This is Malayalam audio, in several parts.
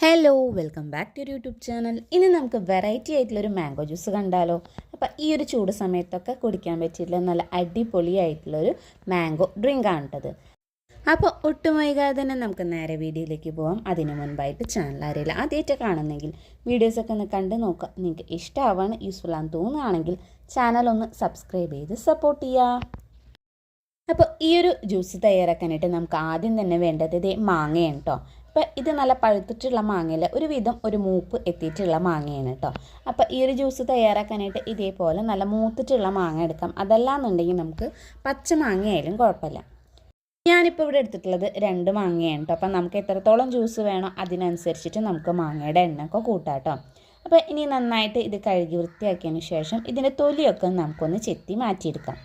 Hello welcome back to YouTube channel ഇനി നമുക്ക് വെറൈറ്റി ആയിട്ടുള്ളൊരു മാംഗോ ജ്യൂസ് കണ്ടാലോ. അപ്പോൾ ഈ ഒരു ചൂട് സമയത്തൊക്കെ കുടിക്കാൻ പറ്റിയിട്ടുള്ള നല്ല അടിപൊളിയായിട്ടുള്ളൊരു മാംഗോ ഡ്രിങ്ക് ആണ് കേട്ടത് അപ്പോൾ ഒട്ടും വൈകാതെ തന്നെ നമുക്ക് നേരെ വീഡിയോയിലേക്ക് പോകാം അതിന് മുൻപായിട്ട് ചാനൽ അറിയില്ല ആദ്യമായിട്ട് കാണുന്നെങ്കിൽ വീഡിയോസൊക്കെ ഒന്ന് കണ്ട് നോക്കുക. നിങ്ങൾക്ക് ഇഷ്ടമാവാണ് യൂസ്ഫുൾ ആണെന്ന് തോന്നുകയാണെങ്കിൽ ചാനൽ ഒന്ന് സബ്സ്ക്രൈബ് ചെയ്ത് സപ്പോർട്ട് ചെയ്യുക. അപ്പോൾ ഈ ഒരു ജ്യൂസ് തയ്യാറാക്കാനായിട്ട് നമുക്ക് ആദ്യം തന്നെ വേണ്ടത് മാങ്ങയാണ് കേട്ടോ. അപ്പോൾ ഇത് നല്ല പഴുത്തിട്ടുള്ള മാങ്ങയിൽ ഒരു വിധം ഒരു മൂപ്പ് എത്തിയിട്ടുള്ള മാങ്ങയാണ് കേട്ടോ അപ്പോൾ ഈ ഒരു ജ്യൂസ് തയ്യാറാക്കാനായിട്ട് ഇതേപോലെ നല്ല മൂത്തിട്ടുള്ള മാങ്ങ എടുക്കാം. അതല്ലാന്നുണ്ടെങ്കിൽ നമുക്ക് പച്ച മാങ്ങയായാലും കുഴപ്പമില്ല. ഞാനിപ്പോൾ ഇവിടെ എടുത്തിട്ടുള്ളത് രണ്ട് മാങ്ങയാണ് കേട്ടോ അപ്പം നമുക്ക് എത്രത്തോളം ജ്യൂസ് വേണോ അതിനനുസരിച്ചിട്ട് നമുക്ക് മാങ്ങയുടെ എണ്ണയൊക്കെ കൂട്ടാം കേട്ടോ അപ്പോൾ ഇനി നന്നായിട്ട് ഇത് കഴുകി വൃത്തിയാക്കിയതിന് ശേഷം ഇതിന്റെ തൊലിയൊക്കെ നമുക്കൊന്ന് ചെത്തി മാറ്റിയെടുക്കാം.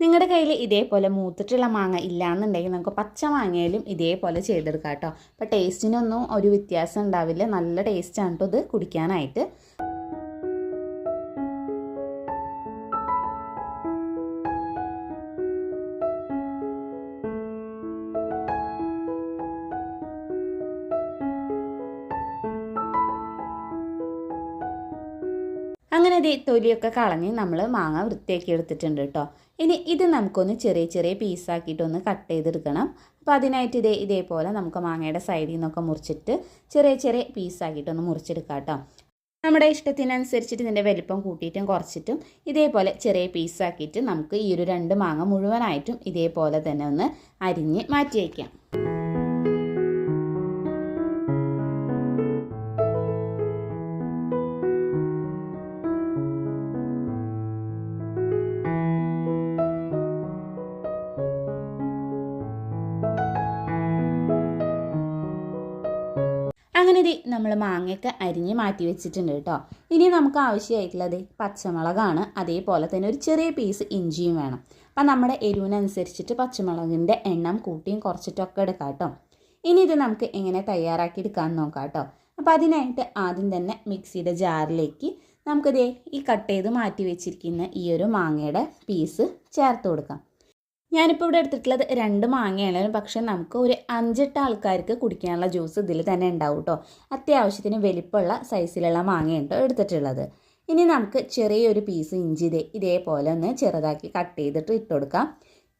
നിങ്ങളുടെ കയ്യിൽ ഇതേപോലെ മൂത്തിട്ടുള്ള മാങ്ങ ഇല്ലാന്നുണ്ടെങ്കിൽ നമുക്ക് പച്ച മാങ്ങയിലും ഇതേപോലെ ചെയ്തെടുക്കാം കേട്ടോ. അപ്പോൾ ടേസ്റ്റിനൊന്നും ഒരു വ്യത്യാസം ഉണ്ടാവില്ല. നല്ല ടേസ്റ്റാണ് കേട്ടോ ഇത് കുടിക്കാനായിട്ട്. അങ്ങനെ ഇത് തൊലിയൊക്കെ കളഞ്ഞ് നമ്മൾ മാങ്ങ വൃത്തിയാക്കി എടുത്തിട്ടുണ്ട് കേട്ടോ ഇനി ഇത് നമുക്കൊന്ന് ചെറിയ ചെറിയ പീസാക്കിയിട്ടൊന്ന് കട്ട് ചെയ്തെടുക്കണം. അപ്പോൾ അതിനായിട്ട് ഇതേ ഇതേപോലെ നമുക്ക് മാങ്ങയുടെ സൈഡിൽ നിന്നൊക്കെ മുറിച്ചിട്ട് ചെറിയ ചെറിയ പീസാക്കിയിട്ടൊന്ന് മുറിച്ചെടുക്കാം കേട്ടോ നമ്മുടെ ഇഷ്ടത്തിനനുസരിച്ചിട്ട് ഇതിന്റെ വലിപ്പം കൂട്ടിയിട്ടും കുറച്ചിട്ടും ഇതേപോലെ ചെറിയ പീസാക്കിയിട്ട് നമുക്ക് ഈ ഒരു രണ്ട് മാങ്ങ മുഴുവനായിട്ടും ഇതേപോലെ തന്നെ ഒന്ന് അരിഞ്ഞ് മാറ്റി വയ്ക്കാം അങ്ങനെ ഇത് നമ്മൾ മാങ്ങയൊക്കെ അരിഞ്ഞ് മാറ്റി വെച്ചിട്ടുണ്ട് കേട്ടോ. ഇനി നമുക്ക് ആവശ്യമായിട്ടുള്ളത് പച്ചമുളകാണ്. അതേപോലെ തന്നെ ഒരു ചെറിയ പീസ് ഇഞ്ചിയും വേണം. അപ്പം നമ്മുടെ എരിവിനനുസരിച്ചിട്ട് പച്ചമുളകിന്റെ എണ്ണം കൂട്ടിയും കുറച്ചിട്ടൊക്കെ എടുക്കാം കേട്ടോ. ഇനി ഇത് നമുക്ക് എങ്ങനെ തയ്യാറാക്കി എടുക്കാമെന്ന് നോക്കാം കേട്ടോ. അപ്പോൾ അതിനായിട്ട് ആദ്യം തന്നെ മിക്സിയുടെ ജാറിലേക്ക് നമുക്കിതേ ഈ കട്ട് ചെയ്ത് മാറ്റി വെച്ചിരിക്കുന്ന ഈ ഒരു മാങ്ങയുടെ പീസ് ചേർത്ത് കൊടുക്കാം. ഞാനിപ്പോൾ ഇവിടെ എടുത്തിട്ടുള്ളത് രണ്ട് മാങ്ങയാണ്. പക്ഷേ നമുക്ക് ഒരു അഞ്ചെട്ട് ആൾക്കാർക്ക് കുടിക്കാനുള്ള ജ്യൂസ് ഇതിൽ തന്നെ ഉണ്ടാവും കേട്ടോ അത്യാവശ്യത്തിന് വലിപ്പമുള്ള സൈസിലുള്ള മാങ്ങയാണ് കേട്ടോ എടുത്തിട്ടുള്ളത്. ഇനി നമുക്ക് ചെറിയൊരു പീസ് ഇഞ്ചി ഇതേ ഇതേപോലെ ഒന്ന് ചെറുതാക്കി കട്ട് ചെയ്തിട്ട് ഇട്ട് കൊടുക്കാം.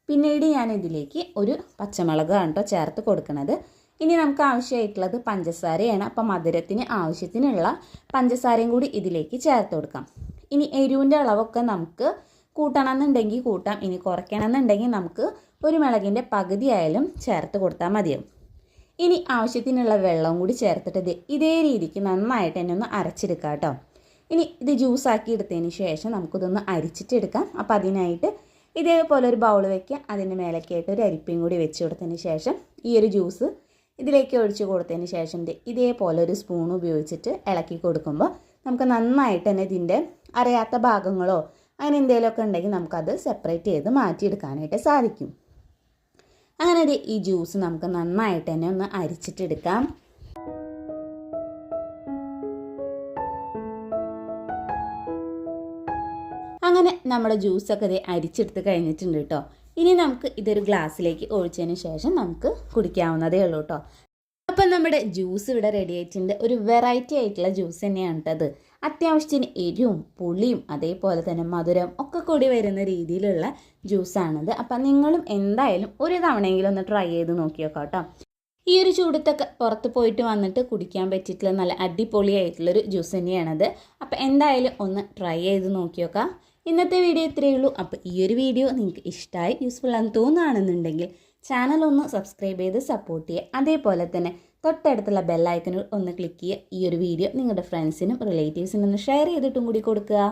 പിന്നീട് ഞാൻ ഇതിലേക്ക് ഒരു പച്ചമുളകാണ് കേട്ടോ ചേർത്ത് കൊടുക്കുന്നത് ഇനി നമുക്ക് ആവശ്യമായിട്ടുള്ളത് പഞ്ചസാരയാണ്. അപ്പോൾ മധുരത്തിന് ആവശ്യത്തിനുള്ള പഞ്ചസാരയും കൂടി ഇതിലേക്ക് ചേർത്ത് കൊടുക്കാം. ഇനി എരിവിന്റെ അളവൊക്കെ നമുക്ക് കൂട്ടണമെന്നുണ്ടെങ്കിൽ കൂട്ടാം ഇനി കുറയ്ക്കണമെന്നുണ്ടെങ്കിൽ നമുക്ക് ഒരു മിളകിന്റെ പകുതി ആയാലും ചേർത്ത് കൊടുത്താൽ മതിയാവും. ഇനി ആവശ്യത്തിനുള്ള വെള്ളവും കൂടി ചേർത്തിട്ട് ഇത് രീതിക്ക് നന്നായിട്ട് എന്നെ ഒന്ന് അരച്ചെടുക്കാം കേട്ടോ. ഇനി ഇത് ജ്യൂസാക്കി എടുത്തതിന് ശേഷം നമുക്കിതൊന്ന് അരിച്ചിട്ടെടുക്കാം അപ്പോൾ അതിനായിട്ട് ഇതേപോലെ ഒരു ബൗൾ വെക്കുക. അതിന്റെ മേലേക്കായിട്ട് ഒരു അരിപ്പയും കൂടി വെച്ച് കൊടുത്തതിന് ശേഷം ഈ ഒരു ജ്യൂസ് ഇതിലേക്ക് ഒഴിച്ച് കൊടുത്തതിന് ശേഷം ഇതേപോലെ ഒരു സ്പൂൺ ഉപയോഗിച്ചിട്ട് ഇളക്കി കൊടുക്കുമ്പോൾ നമുക്ക് നന്നായിട്ട് തന്നെ ഇതിന്റെ അറിയാത്ത ഭാഗങ്ങളോ അങ്ങനെ എന്തെങ്കിലുമൊക്കെ ഉണ്ടെങ്കിൽ നമുക്കത് സെപ്പറേറ്റ് ചെയ്ത് മാറ്റിയെടുക്കാനായിട്ട് സാധിക്കും. അങ്ങനെ ഈ ജ്യൂസ് നമുക്ക് നന്നായിട്ട് തന്നെ ഒന്ന് അരിച്ചിട്ടെടുക്കാം. അങ്ങനെ നമ്മുടെ ജ്യൂസൊക്കെ ഇത് അരിച്ചെടുത്ത് കഴിഞ്ഞിട്ടുണ്ട് കേട്ടോ. ഇനി നമുക്ക് ഇതൊരു ഗ്ലാസ്സിലേക്ക് ഒഴിച്ചതിന് ശേഷം നമുക്ക് കുടിക്കാവുന്നതേ ഉള്ളൂ കേട്ടോ. അപ്പം നമ്മുടെ ജ്യൂസ് ഇവിടെ റെഡി ആയിട്ടുണ്ട്. ഒരു വെറൈറ്റി ആയിട്ടുള്ള ജ്യൂസ് തന്നെയാണ് കേട്ടത് അത്യാവശ്യത്തിന് എരിവും പുളിയും അതേപോലെ തന്നെ മധുരം ഒക്കെ കൂടി വരുന്ന രീതിയിലുള്ള ജ്യൂസാണിത് അപ്പം നിങ്ങളും എന്തായാലും ഒരു തവണയെങ്കിലും ഒന്ന് ട്രൈ ചെയ്ത് നോക്കിയോക്കാം കേട്ടോ ഈ ഒരു ചൂടത്തൊക്കെ പുറത്ത് പോയിട്ട് വന്നിട്ട് കുടിക്കാൻ പറ്റിയിട്ടുള്ള നല്ല അടിപൊളിയായിട്ടുള്ളൊരു ജ്യൂസ് തന്നെയാണത് അപ്പം എന്തായാലും ഒന്ന് ട്രൈ ചെയ്ത് നോക്കിയോക്കാം ഇന്നത്തെ വീഡിയോ ഇത്രയേ ഉള്ളൂ. അപ്പോൾ ഈ ഒരു വീഡിയോ നിങ്ങൾക്ക് ഇഷ്ടമായി യൂസ്ഫുൾ ആണെന്ന് തോന്നുകയാണെന്നുണ്ടെങ്കിൽ ചാനൽ ഒന്ന് സബ്സ്ക്രൈബ് ചെയ്ത് സപ്പോർട്ട് ചെയ്യുക. അതേപോലെ തന്നെ തൊട്ടടുത്തുള്ള ബെല്ലൈക്കനിൽ ഒന്ന് ക്ലിക്ക് ചെയ്യുക. ഈ ഒരു വീഡിയോ നിങ്ങളുടെ ഫ്രണ്ട്സിനും റിലേറ്റീവ്സിനും ഒന്ന് ഷെയർ ചെയ്തിട്ടും കൂടി കൊടുക്കുക.